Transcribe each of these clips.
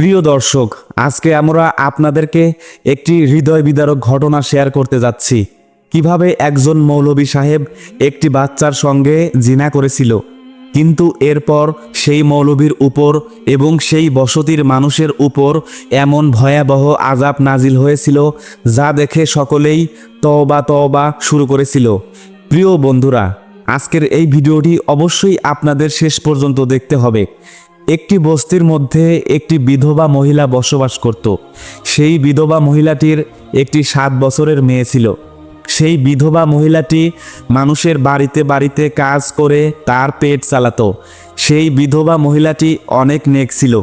প্রিয় দর্শক, আজকে আমরা আপনাদেরকে একটি হৃদয় বিদারক ঘটনা শেয়ার করতে যাচ্ছি। কীভাবে একজন মৌলবী সাহেব একটি বাচ্চার সঙ্গে জিনা করেছিল, কিন্তু এরপর সেই মৌলবীর উপর এবং সেই বসতির মানুষের উপর এমন ভয়াবহ আজাব নাজিল হয়েছিল, যা দেখে সকলেই তওবা তওবা শুরু করেছিল। প্রিয় বন্ধুরা, আজকের এই ভিডিওটি অবশ্যই আপনাদের শেষ পর্যন্ত দেখতে হবে। একটি বস্তির মধ্যে একটি বিধবা মহিলা বসবাস করত। সেই বিধবা মহিলাটির একটি সাত বছরের মেয়ে ছিল। সেই বিধবা মহিলাটি মানুষের বাড়িতে বাড়িতে কাজ করে তার পেট চালাতো। সেই বিধবা মহিলাটি অনেক নেক ছিল।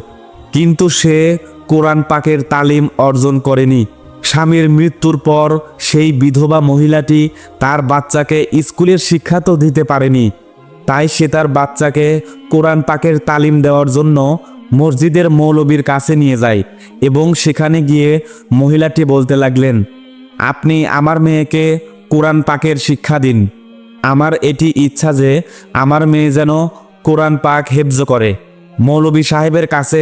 কিন্তু সে কোরআন পাকের তালিম অর্জন করেনি। স্বামীর মৃত্যুর পর সেই বিধবা মহিলাটি তার বাচ্চাকে স্কুলের শিক্ষা তো দিতে পারেনি। তাই সে তার বাচ্চাকে কোরআন পাকের তালিম দেওয়ার জন্য মসজিদের মৌলবীর কাছে নিয়ে যায় এবং সেখানে গিয়ে মহিলাটি বলতে লাগলেন, আপনি আমার মেয়েকে কোরআন পাকের শিক্ষা দিন। আমার এটি ইচ্ছা যে আমার মেয়ে যেন কোরআন পাক হেফজ করে। মৌলবী সাহেবের কাছে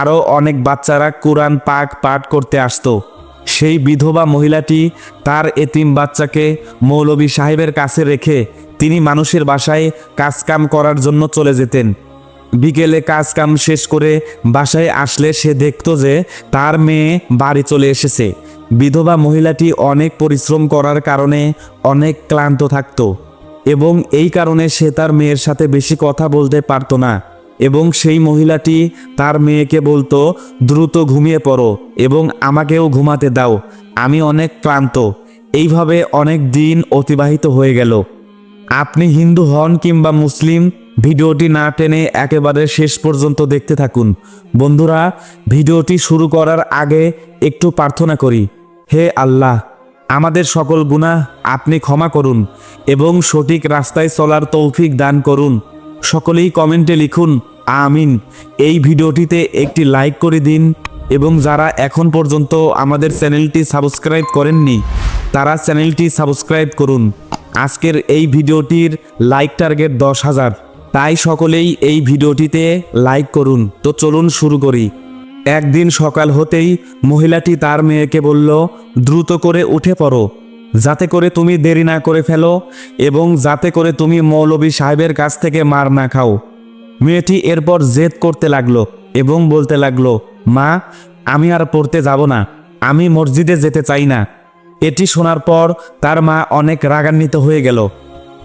আরও অনেক বাচ্চারা কোরআন পাক পাঠ করতে আসতো। সেই বিধবা মহিলাটি তার এতিম বাচ্চাকে মৌলবী সাহেবের কাছে রেখে তিনি মানুষের বাসায় কাজকাম করার জন্য চলে যেতেন। বিকেলে কাজ কাম শেষ করে বাসায় আসলে সে দেখত যে তার মেয়ে বাড়ি চলে এসেছে। বিধবা মহিলাটি অনেক পরিশ্রম করার কারণে অনেক ক্লান্ত থাকত এবং এই কারণে সে তার মেয়ের সাথে বেশি কথা বলতে পারতো না। এবং সেই মহিলাটি তার মেয়েকে বলতো, দ্রুত ঘুমিয়ে পড়ো এবং আমাকেও ঘুমাতে দাও, আমি অনেক ক্লান্ত। এইভাবে অনেক দিন অতিবাহিত হয়ে গেল। আপনি হিন্দু হন কিংবা মুসলিম, ভিডিওটি না টেনে একেবারে শেষ পর্যন্ত দেখতে থাকুন। বন্ধুরা, ভিডিওটি শুরু করার আগে একটু প্রার্থনা করি, হে আল্লাহ, আমাদের সকল গুনাহ আপনি ক্ষমা করুন এবং সঠিক রাস্তায় চলার তৌফিক দান করুন। সকলেই কমেন্টে লিখুন আমিন। এই ভিডিওটিতে একটি লাইক করে দিন এবং যারা এখন পর্যন্ত আমাদের চ্যানেলটি সাবস্ক্রাইব করেননি, তারা চ্যানেলটি সাবস্ক্রাইব করুন। আজকের এই ভিডিওটির লাইক টার্গেট দশ হাজার। তাই সকলেই এই ভিডিওটিতে লাইক করুন। তো চলুন শুরু করি। একদিন সকাল হতেই মহিলাটি তার মেয়েকে বলল, দ্রুত করে উঠে পড়ো। যাতে করে তুমি দেরি না করে ফেলো এবং যাতে করে তুমি মৌলবী সাহেবের কাছ থেকে মার না খাও। মেয়েটি এরপর জেদ করতে লাগল এবং বলতে লাগল, মা, আমি আর পড়তে যাব না। আমি মসজিদে যেতে চাই না। এটি শোনার পর তার মা অনেক রাগান্বিত হয়ে গেল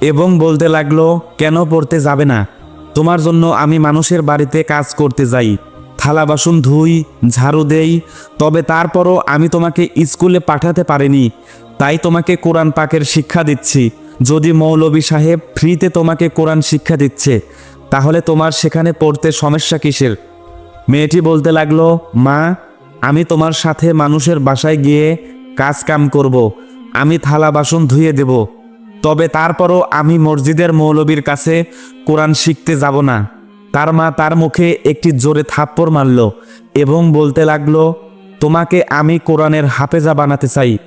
এবং বলতে লাগল, কেন পড়তে যাবে না? তোমার জন্য আমি মানুষের বাড়িতে কাজ করতে যাই। থালা বাসন ধুই, ঝাড়ু দেই, তবে তারপরও আমি তোমাকে স্কুলে পাঠাতে পারিনি। তাই তোমাকে কোরআন পাকের শিক্ষা দিচ্ছি। যদি মৌলবী সাহেব ফ্রিতে তোমাকে কোরআন শিক্ষা দিচ্ছে তাহলে তোমার সেখানে পড়তে সমস্যা কিসের? মেয়েটি বলতে লাগল, মা, আমি তোমার সাথে মানুষের বাসায় গিয়ে কাজ কাম করব। আমি থালা বাসন ধুয়ে দেব। তবে তারপরও আমি মসজিদের মৌলবীর কাছে কোরআন শিখতে যাব না। তার মা তার মুখে একটি জোরে থাপ্পড় মারল এবং বলতে লাগল, তোমাকে আমি কোরআনের হাফেজা বানাতে চাই।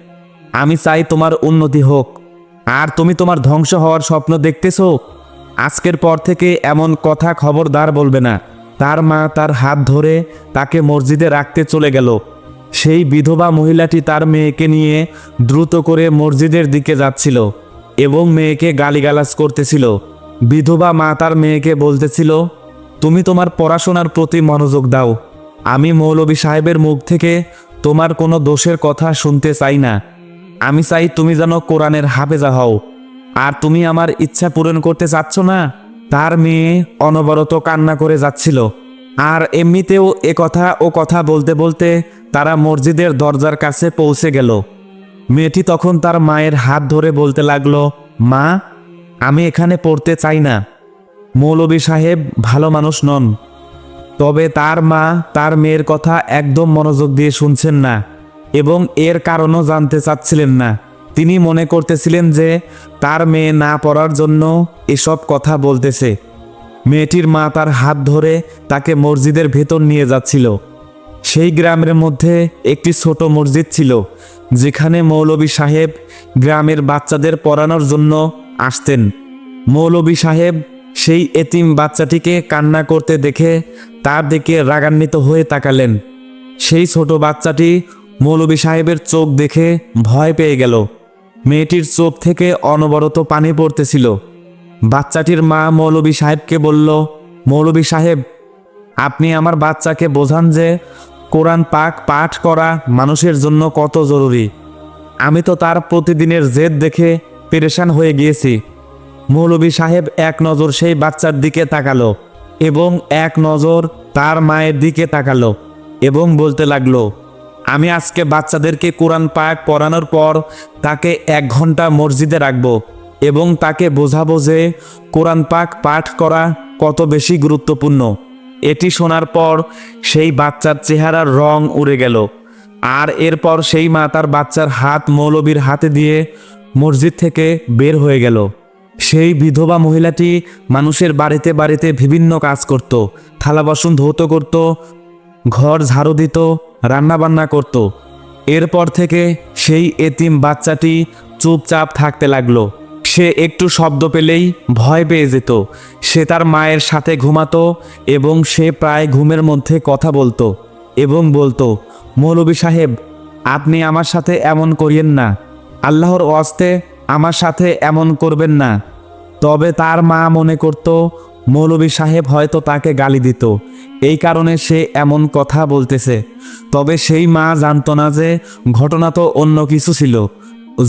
আমি চাই তোমার উন্নতি হোক। আর তুমি তোমার ধ্বংস হওয়ার স্বপ্ন দেখতেছো? আজকের পর থেকে এমন কথা খবরদার বলবে না। তার মা তার হাত ধরে তাকে মসজিদে রাখতে চলে গেল। সেই বিধবা মহিলাটি তার মেয়েকে নিয়ে দ্রুত করে মসজিদের দিকে যাচ্ছিল এবং মেয়েকে গালিগালাজ করতেছিল। বিধবা মা তার মেয়েকে বলতেছিল, তুমি তোমার পড়াশোনার প্রতি মনোযোগ দাও। আমি মৌলবী সাহেবের মুখ থেকে তোমার কোনো দোষের কথা শুনতে চাই না। আমি চাই তুমি যেন কোরআনের হাফেজা হও। আর তুমি আমার ইচ্ছা পূরণ করতে চাচ্ছ না? তার মেয়ে অনবরত কান্না করে যাচ্ছিল। আর এমনিতেও এ কথা ও কথা বলতে বলতে তারা মসজিদের দরজার কাছে পৌঁছে গেল। মেয়েটি তখন তার মায়ের হাত ধরে বলতে লাগল, মা, আমি এখানে পড়তে চাই না। মৌলবী সাহেব ভালো মানুষ নন। তবে তার মা তার মেয়ের কথা একদম মনোযোগ দিয়ে শুনছেন না এবং এর কারণও জানতে চাচ্ছিলেন না। তিনি মনে করতেছিলেন যে তার মেয়ে না পড়ার জন্য এসব কথা বলতেছে। মেয়েটির মা তার হাত ধরে তাকে মসজিদের ভেতর নিয়ে যাচ্ছিল। সেই গ্রামের মধ্যে একটি ছোট মসজিদ ছিল, যেখানে মৌলবী সাহেব গ্রামের বাচ্চাদের পড়ানোর জন্য আসতেন। মৌলবী সাহেব সেই এতিম বাচ্চাটিকে কান্না করতে দেখে তার দিকে রাগান্বিত হয়ে তাকালেন। সেই ছোট বাচ্চাটি মৌলবী সাহেবের চোখ দেখে ভয় পেয়ে গেল। মেয়েটির চোখ থেকে অনবরত পানি পড়তেছিল। বাচ্চাটির মা মৌলবী সাহেবকে বলল মৌলবী সাহেব, আপনি আমার বাচ্চাকে বোঝান যে কোরআন পাক পাঠ করা মানুষের জন্য কত জরুরি। আমি তো তার প্রতিদিনের জেদ দেখে পেরেশান হয়ে গিয়েছি। মৌলবী সাহেব এক নজর সেই বাচ্চার দিকে তাকালো এবং এক নজর তার মায়ের দিকে তাকালো এবং বলতে লাগল আমি আজকে বাচ্চাদেরকে কোরআন পাক পড়ানোর পর তাকে এক ঘণ্টা মসজিদে রাখব এবং তাকে বোঝাবো যে কোরআন পাক পাঠ করা কত বেশি গুরুত্বপূর্ণ। এটি শোনার পর সেই বাচ্চার চেহারার রং উড়ে গেল। আর এরপর সেই মা তার বাচ্চার হাত মৌলবীর হাতে দিয়ে মসজিদ থেকে বের হয়ে গেল। সেই বিধবা মহিলাটি মানুষের বাড়িতে বাড়িতে বিভিন্ন কাজ করত, থালা বাসন ধৌত করত ঘর ঝাড়ু দিত, রান্নাবান্না করত। এরপর থেকে সেই এতিম বাচ্চাটি চুপচাপ থাকতে লাগল। সে একটু শব্দ পেলেই ভয় পেয়ে যেত। সে তার মায়ের সাথে ঘুমাতো এবং সে প্রায় ঘুমের মধ্যে কথা বলতো এবং বলতো মৌলবী সাহেব, আপনি আমার সাথে এমন করিয়েন না। আল্লাহর অস্তে আমার সাথে এমন করবেন না। তবে তার মা মনে করত মৌলবী সাহেব হয়তো তাকে গালি দিত। এই কারণে সে এমন কথা বলতেছে। তবে সেই মা জানতো না যে ঘটনা তো অন্য কিছু ছিল।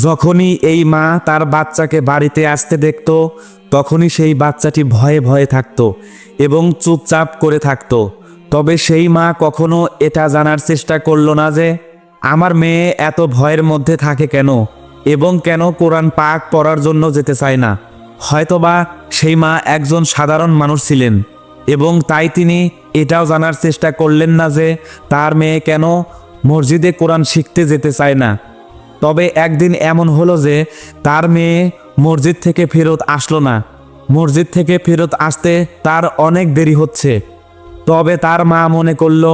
যখনই এই মা তার বাচ্চাকে বাড়িতে আসতে দেখত, তখনই সেই বাচ্চাটি ভয়ে ভয়ে থাকতো এবং চুপচাপ করে থাকতো। তবে সেই মা কখনো এটা জানার চেষ্টা করল না যে, আমার মেয়ে এত ভয়ের মধ্যে থাকে কেন এবং কেন কোরআন পাক পড়ার জন্য যেতে চায় না? হয়তোবা সেই মা একজন সাধারণ মানুষ ছিলেন এবং তাই তিনি এটাও জানার চেষ্টা করলেন না যে তার মেয়ে কেন মসজিদে কোরআন শিখতে যেতে চায় না। তবে একদিন এমন হলো যে তার মেয়ে মসজিদ থেকে ফেরত আসলো না। মসজিদ থেকে ফেরত আসতে তার অনেক দেরি হচ্ছে। তবে তার মা মনে করল,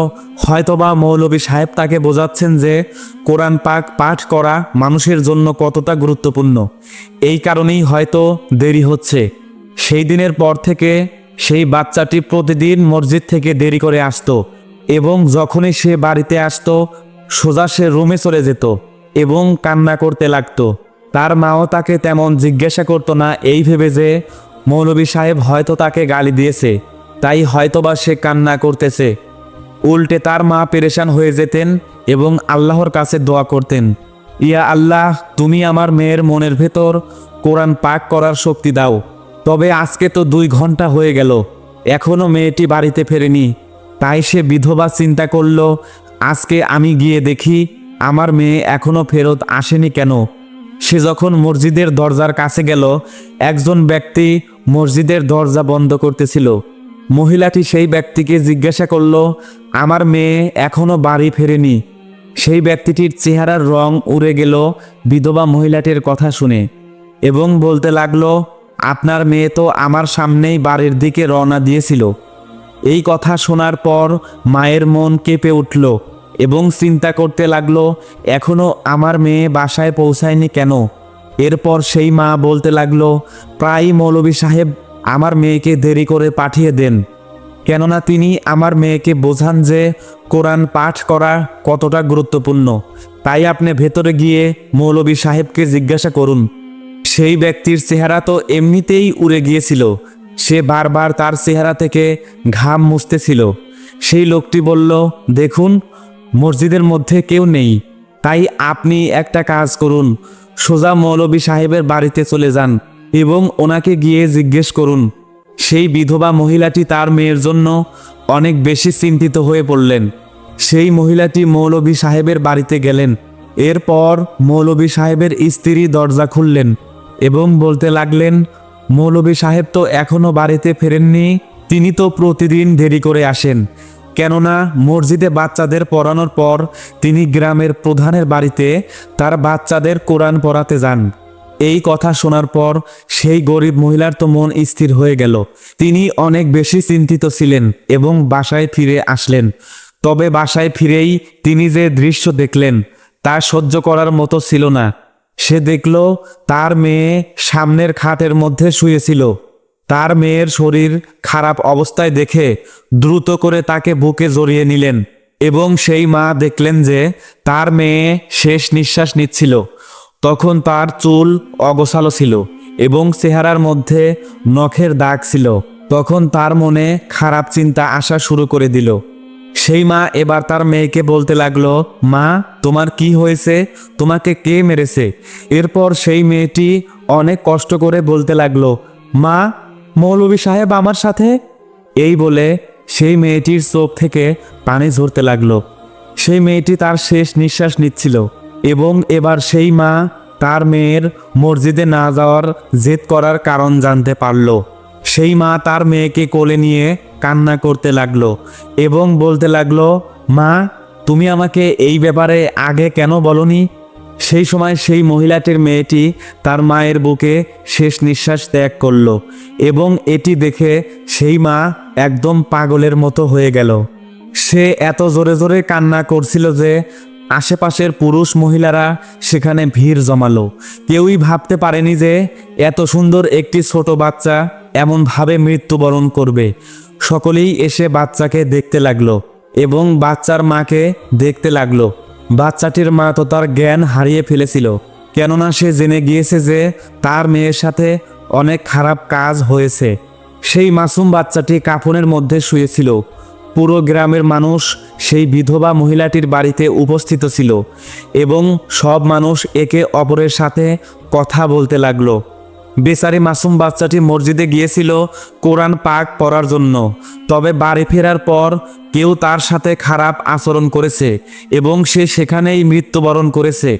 হয়তোবা মৌলবী সাহেব তাকে বোঝাচ্ছেন যে কোরআন পাক পাঠ করা মানুষের জন্য কতটা গুরুত্বপূর্ণ। এই কারণেই হয়তো দেরি হচ্ছে। সেই দিনের পর থেকে সেই বাচ্চাটি প্রতিদিন মসজিদ থেকে দেরি করে আসতো এবং যখনই সে বাড়িতে আসতো, সোজা সে রুমে চলে যেত এবং কান্না করতে লাগতো। তার মাও তাকে তেমন জিজ্ঞাসা করতো না, এই ভেবে যে মৌলবী সাহেব হয়তো তাকে গালি দিয়েছে। তাই হয়তোবা সে কান্না করতেছে। উল্টে তার মা পেরেশান হয়ে যেতেন এবং আল্লাহর কাছে দোয়া করতেন। ইয়া আল্লাহ, তুমি আমার মেয়ের মনের ভেতর কোরআন পাক করার শক্তি দাও। তবে আজকে তো দুই ঘণ্টা হয়ে গেল এখনও মেয়েটি বাড়িতে ফেরেনি। তাই সে বিধবা চিন্তা করল, আজকে আমি গিয়ে দেখি আমার মেয়ে এখনও ফেরত আসেনি কেন? সে যখন মসজিদের দরজার কাছে গেল, একজন ব্যক্তি মসজিদের দরজা বন্ধ করতেছিল। মহিলাটি সেই ব্যক্তিকে জিজ্ঞাসা করল, আমার মেয়ে এখনও বাড়ি ফেরেনি। সেই ব্যক্তিটির চেহারার রং উড়ে গেল বিধবা মহিলাটির কথা শুনে এবং বলতে লাগল, আপনার মেয়ে তো আমার সামনেই বাড়ির দিকে রওনা দিয়েছিল। এই কথা শোনার পর মায়ের মন কেঁপে উঠল এবং চিন্তা করতে লাগল, এখনও আমার মেয়ে বাসায় পৌঁছায়নি কেন? এরপর সেই মা বলতে লাগল প্রায়ই মৌলবী সাহেব আমার মেয়েকে দেরি করে পাঠিয়ে দেন। কেননা তিনি আমার মেয়েকে বোঝান যে কোরআন পাঠ করা কতটা গুরুত্বপূর্ণ। তাই আপনি ভেতরে গিয়ে মৌলবী সাহেবকে জিজ্ঞাসা করুন। সেই ব্যক্তির চেহারা তো এমনিতেই উড়ে গিয়েছিল। সে বারবার তার চেহারা থেকে ঘাম মুছতেছিল। সেই লোকটি বলল, দেখুন, মসজিদের মধ্যে কেউ নেই। তাই আপনি একটা কাজ করুন। সোজা মৌলবী সাহেবের বাড়িতে চলে যান। এবং ওনাকে গিয়ে জিজ্ঞেস করুন, সেই বিধবা মহিলাটি তার মেয়ের জন্য অনেক বেশি চিন্তিত হয়ে পড়লেন। সেই মহিলাটি মৌলবী সাহেবের বাড়িতে গেলেন। এরপর মৌলবী সাহেবের স্ত্রী দরজা খুললেন এবং বলতে লাগলেন মৌলবী সাহেব তো এখনও বাড়িতে ফেরেননি, তিনি তো প্রতিদিন দেরি করে আসেন। কেননা মসজিদে বাচ্চাদের পড়ানোর পর তিনি গ্রামের প্রধানের বাড়িতে তার বাচ্চাদের কোরআন পড়াতে যান। এই কথা শোনার পর সেই গরিব মহিলার তো মন স্থির হয়ে গেল। তিনি অনেক বেশি চিন্তিত ছিলেন এবং বাসায় ফিরে আসলেন। তবে বাসায় ফিরেই তিনি যে দৃশ্য দেখলেন, তা সহ্য করার মতো ছিল না। সে দেখল, তার মেয়ে সামনের খাটের মধ্যে শুয়েছিল। তার মেয়ের শরীর খারাপ অবস্থায় দেখে দ্রুত করে তাকে বুকে জড়িয়ে নিলেন এবং সেই মা দেখলেন যে তার মেয়ে শেষ নিঃশ্বাস নিচ্ছিল। তখন তার চুল অগোছালো ছিল এবং চেহারার মধ্যে নখের দাগ ছিল। তখন তার মনে খারাপ চিন্তা আসা শুরু করে দিল। সেই মা এবার তার মেয়েকে বলতে লাগল, মা, তোমার কি হয়েছে? তোমাকে কে মেরেছে? এরপর সেই মেয়েটি অনেক কষ্ট করে বলতে লাগল, মা, মৌলভী সাহেব আমার সাথে? এই বলে সেই মেয়েটির চোখ থেকে পানি ঝরতে লাগল। সেই মেয়েটি তার শেষ নিঃশ্বাস নিচ্ছিল। এবং এবার সেই মা তার মেয়ের মসজিদে না যাওয়ার জেদ করার কারণ জানতে পারল। সেই মা তার মেয়েকে কোলে নিয়ে কান্না করতে লাগল এবং বলতে লাগল, মা, তুমি আমাকে এই ব্যাপারে আগে কেন বলনি? সেই সময় সেই মহিলাটির মেয়েটি তার মায়ের বুকে শেষ নিঃশ্বাস ত্যাগ করল এবং এটি দেখে সেই মা একদম পাগলের মতো হয়ে গেল। সে এত জোরে জোরে কান্না করছিল যে আশেপাশের পুরুষ মহিলারা সেখানে ভিড় জমালো। কেউই ভাবতে পারেনি যে এত সুন্দর একটি ছোট বাচ্চা এমনভাবে মৃত্যুবরণ করবে। সকলেই এসে বাচ্চাকে দেখতে লাগল এবং বাচ্চার মাকে দেখতে লাগল। বাচ্চাটির মা তো তার জ্ঞান হারিয়ে ফেলেছিল, কেননা সে জেনে গিয়েছে যে তার মেয়ের সাথে অনেক খারাপ কাজ হয়েছে। সেই মাসুম বাচ্চাটি কাফনের মধ্যে শুয়েছিল। পুরো গ্রামের মানুষ সেই বিধবা মহিলাটির বাড়িতে উপস্থিত ছিল এবং সব মানুষ একে অপরের সাথে কথা বলতে লাগল। বেচারি মাসুম বাচ্চাটি মসজিদে গিয়েছিল কোরআন পাক পড়ার জন্য, তবে বাড়ি ফেরার পর কেউ তার সাথে খারাপ আচরণ করেছে এবং সে সেখানেই মৃত্যুবরণ করেছে।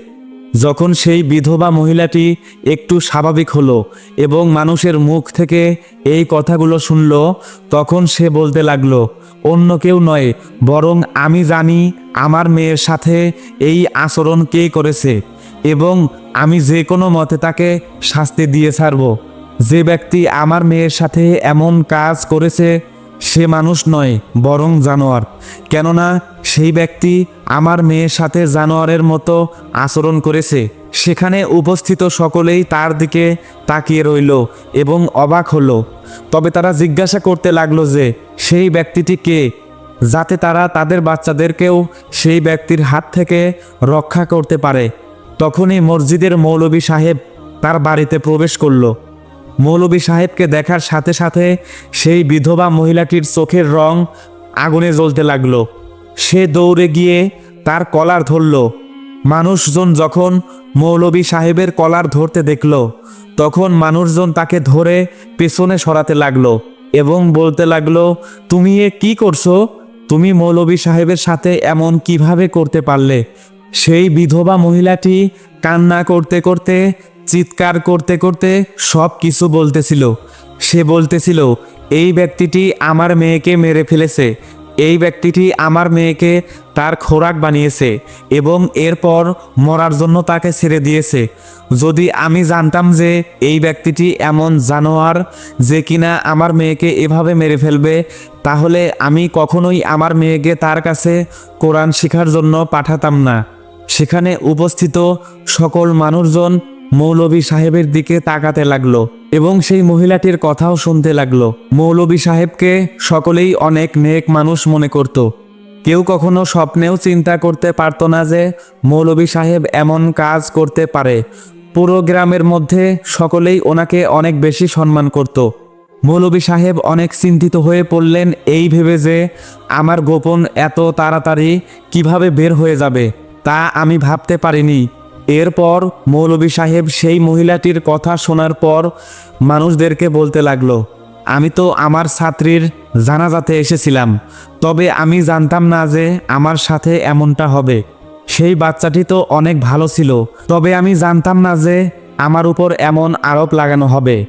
যখন সেই বিধবা মহিলাটি একটু স্বাভাবিক হলো এবং মানুষের মুখ থেকে এই কথাগুলো শুনল, তখন সে বলতে লাগল, অন্য কেউ নয়, বরং আমি জানি আমার মেয়ের সাথে এই আচরণ কে করেছে এবং আমি যে কোনো মতে তাকে শাস্তি দিয়ে ছাড়ব। যে ব্যক্তি আমার মেয়ের সাথে এমন কাজ করেছে সে মানুষ নয়, বরং জানোয়ার। কেননা সেই ব্যক্তি আমার মেয়ের সাথে জানোয়ারের মতো আচরণ করেছে। সেখানে উপস্থিত সকলেই তার দিকে তাকিয়ে রইল এবং অবাক হলো। তবে তারা জিজ্ঞাসা করতে লাগল যে, সেই ব্যক্তিটি কে? যাতে তারা তাদের বাচ্চাদেরকেও সেই ব্যক্তির হাত থেকে রক্ষা করতে পারে। তখনই মসজিদের মৌলবী সাহেব তার বাড়িতে প্রবেশ করল। মৌলবী সাহেবকে দেখার সাথে সাথে সেই বিধবা মহিলাটির চোখের রং আগুনে জ্বলতে লাগল। সে দৌড়ে গিয়ে তার কলার ধরল। মানুষজন যখন মৌলবী সাহেবের কলার ধরতে দেখল, তখন মানুষজন তাকে ধরে পেছনে সরাতে লাগল এবং বলতে লাগল, তুমি এ কি করছ? তুমি মৌলবী সাহেবের সাথে এমন কীভাবে করতে পারলে? সেই বিধবা মহিলাটি কান্না করতে করতে চিৎকার করতে করতে সব কিছু বলতেছিল। সে বলতেছিল, এই ব্যক্তিটি আমার মেয়েকে মেরে ফেলেছে। এই ব্যক্তিটি আমার মেয়েকে তার খোরাক বানিয়েছে এবং এরপর মরার জন্য তাকে ছেড়ে দিয়েছে। যদি আমি জানতাম যে এই ব্যক্তিটি এমন জানোয়ার যে কিনা আমার মেয়েকে এভাবে মেরে ফেলবে, তাহলে আমি কখনোই আমার মেয়েকে তার কাছে কোরআন শেখার জন্য পাঠাতাম না। সেখানে উপস্থিত সকল মানুষজন মৌলবী সাহেবের দিকে তাকাতে লাগল এবং সেই মহিলাটির কথাও শুনতে লাগল। মৌলবী সাহেবকে সকলেই অনেক নেক মানুষ মনে করত। কেউ কখনো স্বপ্নেও চিন্তা করতে পারতো না যে মৌলবী সাহেব এমন কাজ করতে পারে। পুরো গ্রামের মধ্যে সকলেই ওনাকে অনেক বেশি সম্মান করত। মৌলবী সাহেব অনেক চিন্তিত হয়ে পড়লেন এই ভেবে যে, আমার গোপন এত তাড়াতাড়ি কীভাবে বের হয়ে যাবে, তা আমি ভাবতে পারিনি। এরপর মৌলবী সাহেব সেই মহিলাটির কথা শোনার পর মানুষদেরকে বলতে লাগল, আমি তো আমার ছাত্রীর জানাজাতে এসেছিলাম, তবে আমি জানতাম না যে আমার সাথে এমনটা হবে। সেই বাচ্চাটি তো অনেক ভালো ছিল, তবে আমি জানতাম না যে আমার উপর এমন আরোপ লাগানো হবে।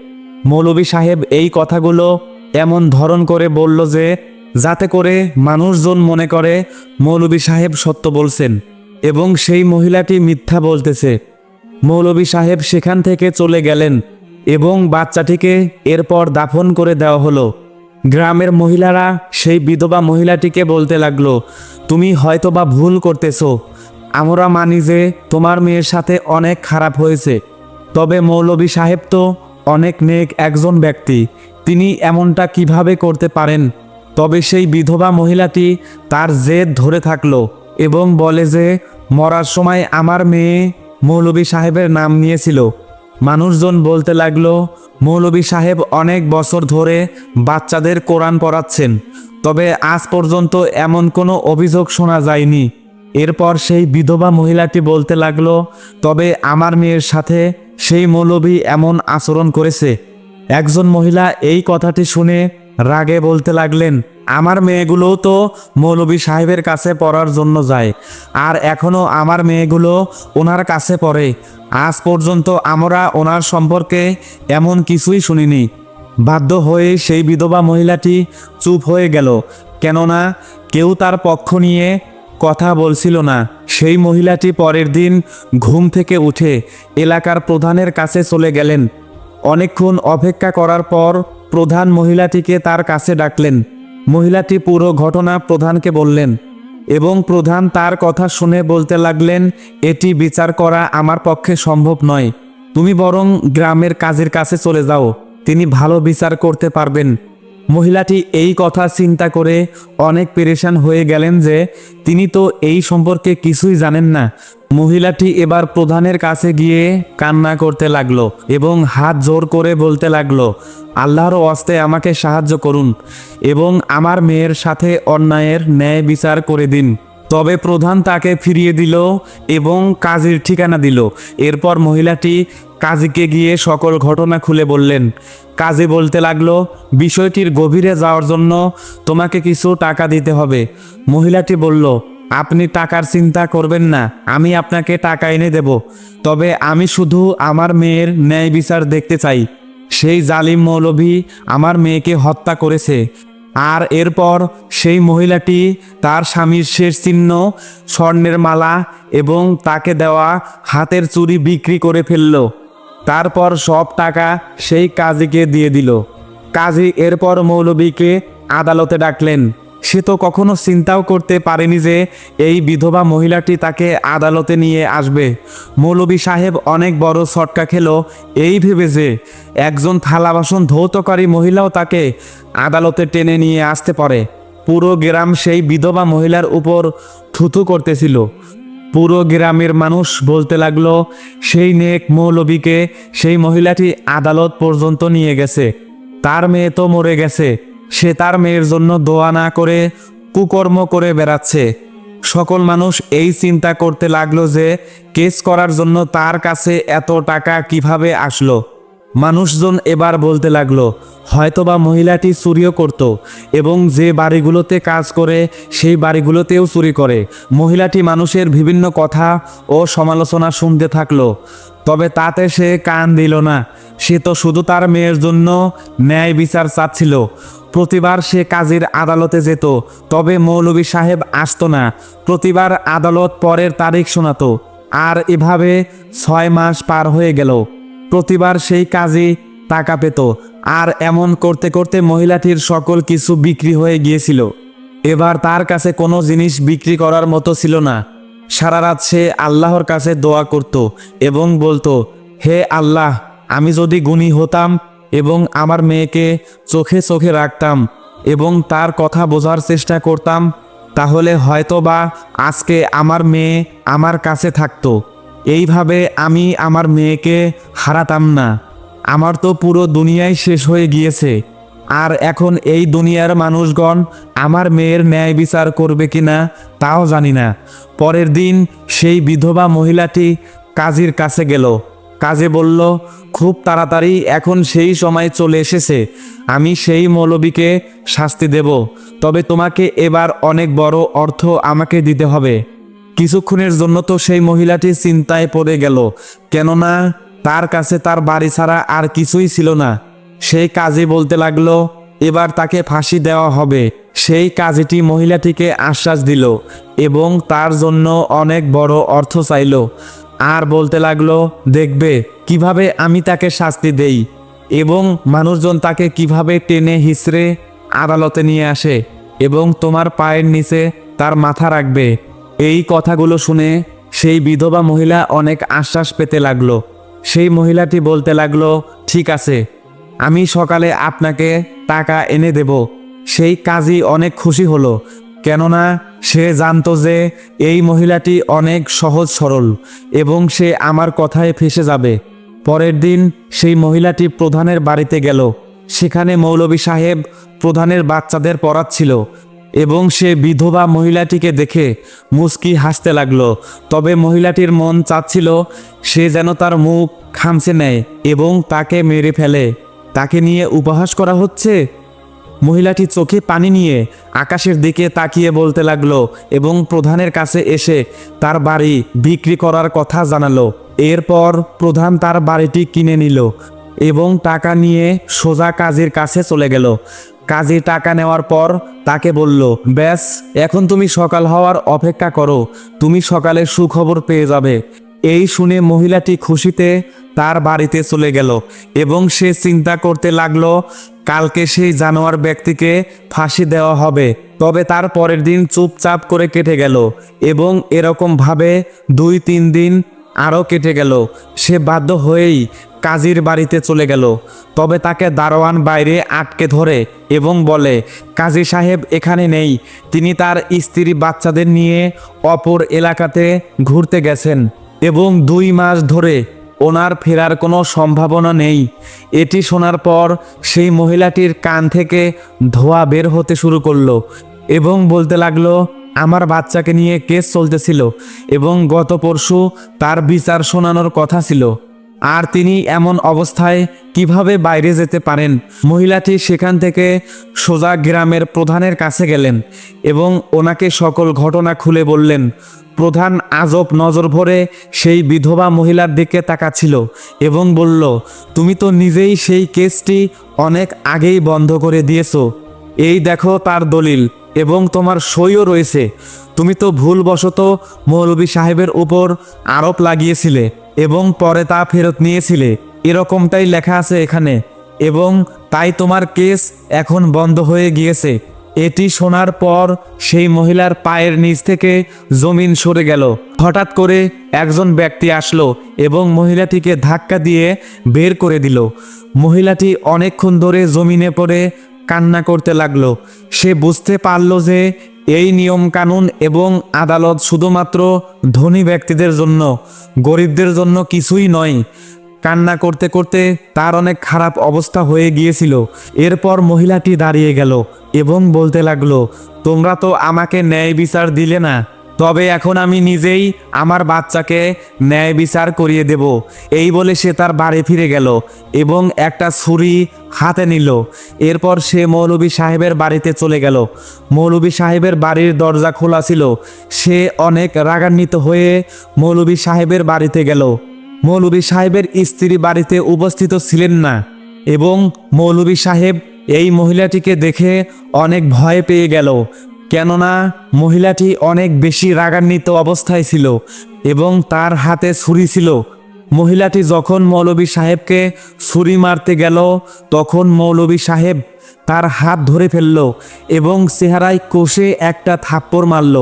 মৌলবী সাহেব এই কথাগুলো এমন ধরন করে বলল যে, যাতে করে মানুষজন মনে করে মৌলবী সাহেব সত্য বলছেন। এবং সেই মহিলাটি মিথ্যা বলতেছে। মৌলবী সাহেব সেখান থেকে চলে গেলেন এবং বাচ্চাটিকে এরপর দাফন করে দেওয়া হলো। গ্রামের মহিলারা সেই বিধবা মহিলাটিকে বলতে লাগল, তুমি হয়তোবা ভুল করতেছো। আমরা মানি যে তোমার মেয়ের সাথে অনেক খারাপ হয়েছে। তবে মৌলবী সাহেব তো অনেক নেক একজন ব্যক্তি। তিনি এমনটা কীভাবে করতে পারেন? তবে সেই বিধবা মহিলাটি তার জেদ ধরে থাকল। এবং বলে যে, মরার সময় আমার মেয়ে মৌলবী সাহেবের নাম নিয়েছিল। মানুষজন বলতে লাগল মৌলবী সাহেব অনেক বছর ধরে বাচ্চাদের কোরআন পড়াচ্ছেন, তবে আজ পর্যন্ত এমন কোনো অভিযোগ শোনা যায়নি। এরপর সেই বিধবা মহিলাটি বলতে লাগল, তবে আমার মেয়ের সাথে সেই মৌলবী এমন আচরণ করেছে। একজন মহিলা এই কথাটি শুনে রাগে বলতে লাগলেন আমার মেয়েগুলোও তো মৌলবী সাহেবের কাছে পড়ার জন্য যায়। আর এখনও আমার মেয়েগুলো ওনার কাছে পড়ে। আজ পর্যন্ত আমরা ওনার সম্পর্কে এমন কিছুই শুনিনি। বাধ্য হয়ে সেই বিধবা মহিলাটি চুপ হয়ে গেল। কেননা কেউ তার পক্ষ নিয়ে কথা বলছিল না। সেই মহিলাটি পরের দিন ঘুম থেকে উঠে এলাকার প্রধানের কাছে চলে গেলেন। অনেকক্ষণ অপেক্ষা করার পর প্রধান মহিলাটিকে তার কাছে ডাকলেন। মহিলাটি পুরো ঘটনা প্রধানকে বললেন এবং প্রধান তার কথা শুনে বলতে লাগলেন, এটি বিচার করা আমার পক্ষে সম্ভব নয়। তুমি বরং গ্রামের কাজের কাছে চলে যাও। তিনি ভালো বিচার করতে পারবেন। মহিলাটি এই কথা চিন্তা করে অনেক পেরেশান হয়ে গেলেন যে তিনি তো এই সম্পর্কে কিছুই জানেন না। মহিলাটি এবার প্রধানের কাছে গিয়ে কান্না করতে লাগল এবং হাত জোর করে বলতে লাগল, আল্লাহর অস্তে আমাকে সাহায্য করুন এবং আমার মেয়ের সাথে অন্যায়ের ন্যায় বিচার করে দিন। তবে প্রধান তাকে ফিরিয়ে দিল এবং কাজীর ঠিকানা দিল। এরপর মহিলাটি কাজীকে গিয়ে সকল ঘটনা খুলে বললেন, কাজী বলতে লাগল, বিষয়টির গভীরে যাওয়ার জন্য তোমাকে কিছু টাকা দিতে হবে। মহিলাটি বলল, আপনি টাকার চিন্তা করবেন না, আমি আপনাকে টাকা এনে দেব। তবে আমি শুধু আমার মেয়ের ন্যায় বিচার দেখতে চাই। সেই জালিম মৌলভী আমার মেয়েকে হত্যা করেছে। আর এরপর সেই মহিলাটি তার স্বামীর শেষ চিহ্ন, স্বর্ণের মালা এবং তাকে দেওয়া হাতের চুরি বিক্রি করে ফেলল। তারপর সব টাকা সেই কাজীকে দিয়ে দিল। কাজী এরপর মৌলবীকে আদালতে ডাকলেন। সে তো কখনো চিন্তাও করতে পারেনি যে এই বিধবা মহিলাটি তাকে আদালতে নিয়ে আসবে। মৌলবী সাহেব অনেক বড় ছটকা খেলো, এই ভেবে যে একজন থালা বাসন ধৌতকারী মহিলাও তাকে আদালতে টেনে নিয়ে আসতে পারে। পুরো গ্রাম সেই বিধবা মহিলার উপর থুতু করতেছিল। পুরো গ্রামের মানুষ বলতে লাগল, সেই নেক মৌলবীকে সেই মহিলাটি আদালত পর্যন্ত নিয়ে গেছে। তার মেয়ে তো মরে গেছে। সে তার মেয়ের জন্য দোয়া না করে কুকর্ম করে বেড়াচ্ছে। সকল মানুষ এই চিন্তা করতে লাগল যে কেস করার জন্য তার কাছে এত টাকা কীভাবে আসলো? মানুষজন এবার বলতে লাগল, হয়তোবা মহিলাটি চুরিও করত এবং যে বাড়িগুলোতে কাজ করে, সেই বাড়িগুলোতেও চুরি করে। মহিলাটি মানুষের বিভিন্ন কথা ও সমালোচনা শুনতে থাকল। তবে তাতে সে কান দিল না। সে তো শুধু তার মেয়ের জন্য ন্যায় বিচার চাচ্ছিল। প্রতিবার সে কাজীর আদালতে যেত, তবে মৌলভী সাহেব আসতো না। প্রতিবার আদালত পরের তারিখ শোনাতো। আর এভাবে ছয় মাস পার হয়ে গেল। প্রতিবার সেই কাজী টাকা পেত। আর এমন করতে করতে মহিলাটির সকল কিছু বিক্রি হয়ে গিয়েছিল। এবার তার কাছে কোনো জিনিস বিক্রি করার মতো ছিল না। সারা রাত সে আল্লাহর কাছে দোয়া করত এবং বলতো, হে আল্লাহ, আমি যদি গুণী হতাম এবং আমার মেয়েকে চোখে চোখে রাখতাম এবং তার কথা বোঝার চেষ্টা করতাম, তাহলে হয়তো বা আজকে আমার মেয়ে আমার কাছে থাকতো। এইভাবে আমি আমার মেয়েকে হারাতাম না। আমার তো পুরো দুনিয়াই শেষ হয়ে গিয়েছে। আর এখন এই দুনিয়ার মানুষগণ আমার মেয়ের ন্যায় বিচার করবে কিনা তাও জানি না। পরের দিন সেই বিধবা মহিলাটি কাজীর কাছে গেল। কাজে বলল, খুব তাড়াতাড়ি এখন সেই সময় চলে এসেছে। আমি সেই মৌলবীকে শাস্তি দেব। তবে তোমাকে এবার অনেক বড় অর্থ আমাকে দিতে হবে। কিছুক্ষণের জন্য তো সেই মহিলাটি চিন্তায় পড়ে গেল। কেননা তার কাছে তার বাড়ি ছাড়া আর কিছুই ছিল না। সেই কাজে বলতে লাগল, এবার তাকে ফাঁসি দেওয়া হবে। সেই কাজেটি মহিলাটিকে আশ্বাস দিল এবং তার জন্য অনেক বড় অর্থ চাইল। আর বলতে লাগল, দেখবে, কীভাবে আমি তাকে শাস্তি দেই এবং মানুষজন তাকে কীভাবে টেনে হিসড়ে আদালতে নিয়ে আসে এবং তোমার পায়ের নিচে তার মাথা রাখবে। এই কথাগুলো শুনে সেই বিধবা মহিলা অনেক আশ্বাস পেতে লাগল। সেই মহিলাটি বলতে লাগল, ঠিক আছে, আমি সকালে আপনাকে টাকা এনে দেব। সেই কাজই অনেক খুশি হলো, কেননা সে জানতো যে এই মহিলাটি অনেক সহজ সরল এবং সে আমার কথায় ফেসে যাবে। পরের দিন সেই মহিলাটি প্রধানের বাড়িতে গেল। সেখানে মৌলভী সাহেব প্রধানের বাচ্চাদের পড়াচ্ছিল। এবং সে বিধবা মহিলাটিকে দেখে মুস্কি হাসতে লাগল। তবে মহিলাটির মন চাচ্ছিল সে যেন তার মুখ খামছে নেয় এবং তাকে মেরে ফেলে। তাকে নিয়ে উপহাস করা হচ্ছে? মহিলাটি চোখে পানি নিয়ে আকাশের দিকে তাকিয়ে বলতে লাগল এবং প্রধানের কাছে এসে তার বাড়ি বিক্রি করার কথা জানালো। এরপর প্রধান তার বাড়িটি কিনে নিল এবং টাকা নিয়ে সোজা কাজীর কাছে চলে গেল। কাজী টাকা নেওয়ার পর তাকে বলল, ব্যাস, এখন তুমি সকাল হওয়ার অপেক্ষা করো, তুমি সকালে সুখবর পেয়ে যাবে। এই শুনে মহিলাটি খুশিতে তার বাড়িতে চলে গেল এবং সে চিন্তা করতে লাগল, কালকে সেই জানোয়ার ব্যক্তিকে ফাঁসি দেওয়া হবে। তবে তার পরের দিন চুপচাপ করে কেটে গেল এবং এরকম ভাবে দুই তিন দিন আরও কেটে গেল। সে বাধ্য হয়েই কাজীর বাড়িতে চলে গেল। তবে তাকে দারোয়ান বাইরে আটকে ধরে এবং বলে, কাজী সাহেব এখানে নেই। তিনি তার স্ত্রী বাচ্চাদের নিয়ে অপর এলাকাতে ঘুরতে গেছেন এবং দুই মাস ধরে ওনার ফেরার কোনো সম্ভাবনা নেই। এটি শোনার পর সেই মহিলাটির কান থেকে ধোয়া বের হতে শুরু করল এবং বলতে লাগল, আমার বাচ্চাকে নিয়ে কেস চলতেছিল এবং গত পরশু তার বিচার শোনানোর কথা ছিল। আর তিনি এমন অবস্থায় কীভাবে বাইরে যেতে পারেন? মহিলাটি সেখান থেকে সোজা গ্রামের প্রধানের কাছে গেলেন এবং ওনাকে সকল ঘটনা খুলে বললেন, প্রধান আজব নজর ভরে সেই বিধবা মহিলার দিকে তাকাচ্ছিল এবং বলল, তুমি তো নিজেই সেই কেসটি অনেক আগেই বন্ধ করে দিয়েছ। এই দেখো তার দলিল এবং তোমার সইও রয়েছে। তুমি তো ভুলবশত মৌলভী সাহেবের উপর আরোপ লাগিয়েছিলে। এবং পরে তা ফেরত নিয়েছিলে। এরকমটাই লেখা আছে এখানে। এবং তাই তোমার কেস এখন বন্ধ হয়ে গিয়েছে। এটি শোনার পর সেই মহিলার পায়ের নিচ থেকে জমিন সরে গেল। হঠাৎ করে একজন ব্যক্তি আসলো এবং মহিলাটিকে ধাক্কা দিয়ে বের করে দিল। মহিলাটি অনেকক্ষণ ধরে জমিনে পড়ে কান্না করতে লাগল। সে বুঝতে পারল যে এই নিয়ম কানুন এবং আদালত শুধুমাত্র ধনী ব্যক্তিদের জন্য, গরিবদের জন্য কিছুই নয়। কান্না করতে করতে তার অনেক খারাপ অবস্থা হয়ে গিয়েছিল। এরপর মহিলাটি দাঁড়িয়ে গেল এবং বলতে লাগল, তোমরা তো আমাকে ন্যায় বিচার দিলে না। তবে এখন আমি নিজেই আমার বাচ্চাকে ন্যায় বিচার করিয়ে দেব। এই বলে সে তার বাড়ি ফিরে গেল এবং একটা ছুরি হাতে নিল। এরপর সে মৌলভী সাহেবের বাড়িতে চলে গেল। মৌলভী সাহেবের বাড়ির দরজা খোলা ছিল। সে অনেক রাগান্বিত হয়ে মৌলভী সাহেবের বাড়িতে গেল। মৌলভী সাহেবের স্ত্রী বাড়িতে উপস্থিত ছিলেন না এবং মৌলভী সাহেব এই মহিলাটিকে দেখে অনেক ভয় পেয়ে গেল। কেননা মহিলাটি অনেক বেশি রাগান্বিত অবস্থায় ছিল এবং তার হাতে ছুরি ছিল। মহিলাটি যখন মৌলবী সাহেবকে ছুরি মারতে গেল, তখন মৌলবী সাহেব তার হাত ধরে ফেলল এবং চেহারায় কষে একটা থাপ্পড় মারল।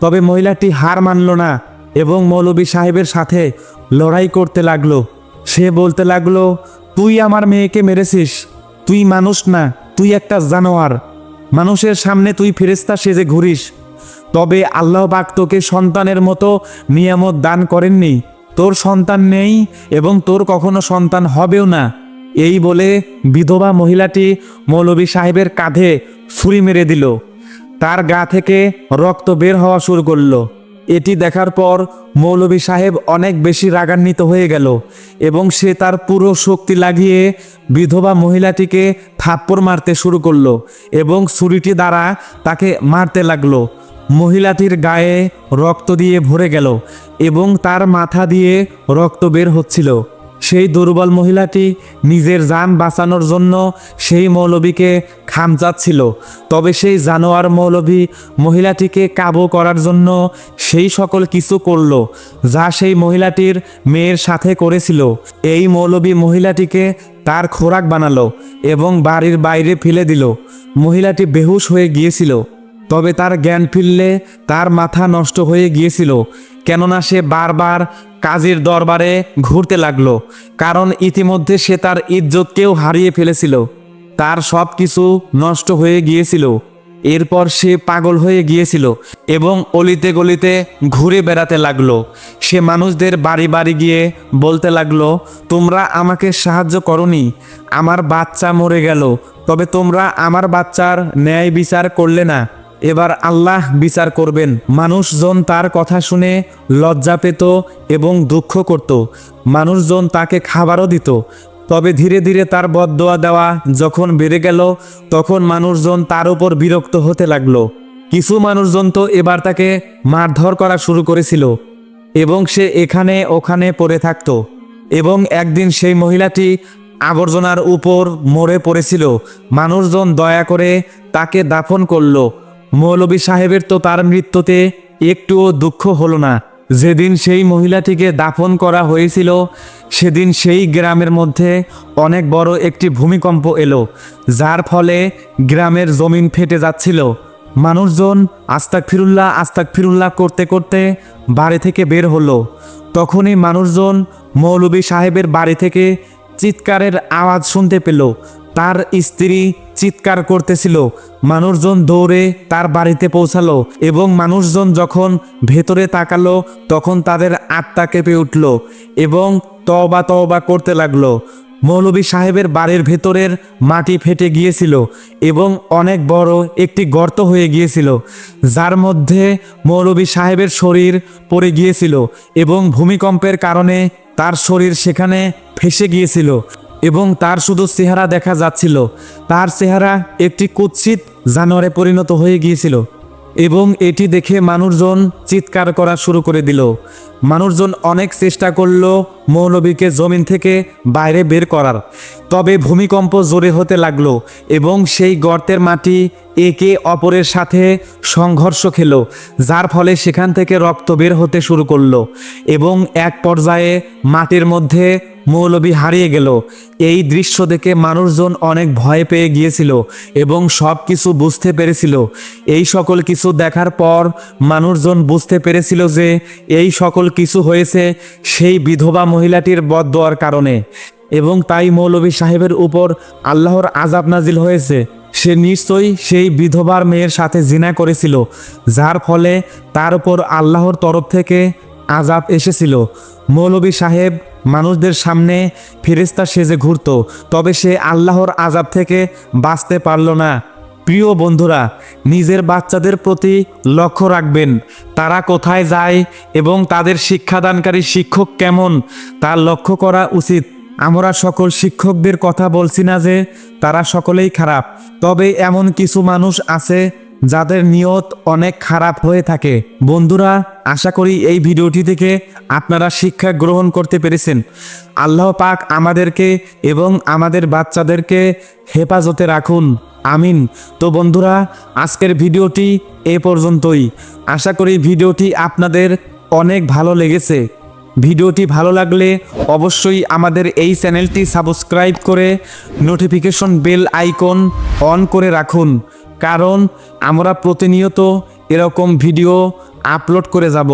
তবে মহিলাটি হার মানল না এবং মৌলবী সাহেবের সাথে লড়াই করতে লাগল। সে বলতে লাগল, তুই আমার মেয়েকে মেরেছিস, তুই মানুষ না, তুই একটা জানোয়ার। মানুষের সামনে তুই ফেরেস্তা সেজে ঘুরিস। তবে আল্লাহ বাক তোকে সন্তানের মতো নিয়ামত দান করেননি। তোর সন্তান নেই এবং তোর কখনো সন্তান হবেও না। এই বলে বিধবা মহিলাটি মৌলবী সাহেবের কাঁধে ছুরি মেরে দিল। তার গা থেকে রক্ত বের হওয়া শুরু করল। এটি দেখার পর মৌলভী সাহেব অনেক বেশি রাগান্বিত হয়ে গেল এবং সে তার পুরো শক্তি লাগিয়ে বিধবা মহিলাটিকে থাপ্পড় মারতে শুরু করল এবং ছুরিটি দ্বারা তাকে মারতে লাগল। মহিলাটির গায়ে রক্ত দিয়ে ভরে গেল এবং তার মাথা দিয়ে রক্ত বের হচ্ছিল। সেই দুর্বল মহিলাটি নিজের যান বাঁচানোর জন্য সেই মৌলবীকে খামচাচ্ছিল তবে সেই জানোয়ার মৌলবী মহিলাটিকে কাবু করার জন্য সেই সকল কিছু করল, যা সেই মহিলাটির মেয়ের সাথে করেছিল। এই মৌলবী মহিলাটিকে তার খোরাক বানালো এবং বাড়ির বাইরে ফেলে দিল। মহিলাটি বেহুশ হয়ে গিয়েছিল, তবে তার জ্ঞান ফিরলে তার মাথা নষ্ট হয়ে গিয়েছিল, কেননা সে বারবার কাজীর দরবারে ঘুরতে লাগল, কারণ ইতিমধ্যে সে তার ইজ্জতকেও হারিয়ে ফেলেছিল। তার সব কিছু নষ্ট হয়ে গিয়েছিল। এরপর সে পাগল হয়ে গিয়েছিল এবং অলিতে গলিতে ঘুরে বেড়াতে লাগল। সে মানুষদের বাড়ি বাড়ি গিয়ে বলতে লাগল, তোমরা আমাকে সাহায্য করনি, আমার বাচ্চা মরে গেল, তবে তোমরা আমার বাচ্চার ন্যায় বিচার করলে না। এবার আল্লাহ বিচার করবেন। মানুষজন তার কথা শুনে লজ্জা পেত এবং দুঃখ করত। মানুষজন তাকে খাবারও দিত। তবে ধীরে ধীরে তার বদদোয়া দেওয়া যখন বেড়ে গেল, তখন মানুষজন তার উপর বিরক্ত হতে লাগল। কিছু মানুষজন তো এবার তাকে মারধর করা শুরু করেছিল এবং সে এখানে ওখানে পড়ে থাকতো এবং একদিন সেই মহিলাটি আবর্জনার উপর মরে পড়েছিল। মানুষজন দয়া করে তাকে দাফন করল। মৌলবী সাহেবের তো তার মৃত্যুতে একটুও দুঃখ হলো না। যেদিন সেই মহিলাটিকে দাফন করা হয়েছিল, সেদিন সেই গ্রামের মধ্যে অনেক বড় একটি ভূমিকম্প এলো, যার ফলে গ্রামের জমিন ফেটে যাচ্ছিল। মানুষজন আস্তাক ফিরুল্লাহ আস্তাক ফিরুল্লাহ করতে করতে বাড়ি থেকে বের হলো। তখনই মানুষজন মৌলবী সাহেবের বাড়ি থেকে চিৎকারের আওয়াজ শুনতে পেল। তার স্ত্রী চিৎকার করতেছিল। মানুষজন দৌড়ে তার বাড়িতে পৌঁছালো এবং মানুষজন যখন ভেতরে তাকালো, তখন তাদের আত্মা কেঁপে উঠল এবং তওবা তওবা করতে লাগল। মৌলবী সাহেবের বাড়ির ভেতরের মাটি ফেটে গিয়েছিল এবং অনেক বড় একটি গর্ত হয়ে গিয়েছিল, যার মধ্যে মৌলবী সাহেবের শরীর পড়ে গিয়েছিল এবং ভূমিকম্পের কারণে তার শরীর সেখানে ফেসে গিয়েছিল এবং তার শুধু চেহারা দেখা যাচ্ছিল। তার চেহারা একটি কুৎসিত জানোয়ারে পরিণত হয়ে গিয়েছিল এবং এটি দেখে মানুষজন চিৎকার করা শুরু করে দিল। মানুষজন অনেক চেষ্টা করল মৌলবীকে জমিন থেকে বাইরে বের করার। তবে ভূমিকম্প জোরে হতে লাগল এবং সেই গর্তের মাটি একে অপরের সাথে সংঘর্ষ খেলো, যার ফলে সেখান থেকে রক্ত বের হতে শুরু করল এবং এক পর্যায়ে মাটির মধ্যে মৌলবী হারিয়ে গেল। এই দৃশ্য দেখে মানুষজন অনেক ভয় পেয়ে গিয়েছিল এবং সব কিছু বুঝতে পেরেছিল। এই সকল কিছু দেখার পর মানুষজন বুঝতে পেরেছিল যে এই সকল কিছু হয়েছে সেই বিধবা মহিলাটির বদদোয়ার কারণে। এবং তাই মৌলভী সাহেবের উপর আল্লাহর আজাব নাজিল হয়েছে। সে নিশ্চয়ই সেই বিধবার মেয়ের সাথে জিনা করেছিল, যার ফলে তার উপর আল্লাহর তরফ থেকে আজাব এসেছিল। মৌলবী সাহেব মানুষদের সামনে ফেরেস্তা সেজে ঘুরত, তবে সে আল্লাহর আজাব থেকে বাঁচতে পারল না। প্রিয় বন্ধুরা, নিজের বাচ্চাদের প্রতি লক্ষ্য রাখবেন, তারা কোথায় যায় এবং তাদের শিক্ষাদানকারী শিক্ষক কেমন, তা লক্ষ্য করা উচিত। আমরা সকল শিক্ষকদের কথা বলছি না যে, তারা সকলেই খারাপ, তবে এমন কিছু মানুষ আছে যাদের নিয়ত অনেক খারাপ হয়ে থাকে। বন্ধুরা, আশা করি এই ভিডিওটি থেকে আপনারা শিক্ষা গ্রহণ করতে পেরেছেন। আল্লাহ পাক আমাদেরকে এবং আমাদের বাচ্চাদেরকে হেফাজতে রাখুন। আমিন। তো বন্ধুরা, আজকের ভিডিওটি এ পর্যন্তই। আশা করি ভিডিওটি আপনাদের অনেক ভালো লেগেছে। ভিডিওটি ভালো লাগলে অবশ্যই আমাদের এই চ্যানেলটি সাবস্ক্রাইব করে নোটিফিকেশন বেল আইকন অন করে রাখুন। কারণ আমরা প্রতিনিয়ত এরকম ভিডিও আপলোড করে যাব।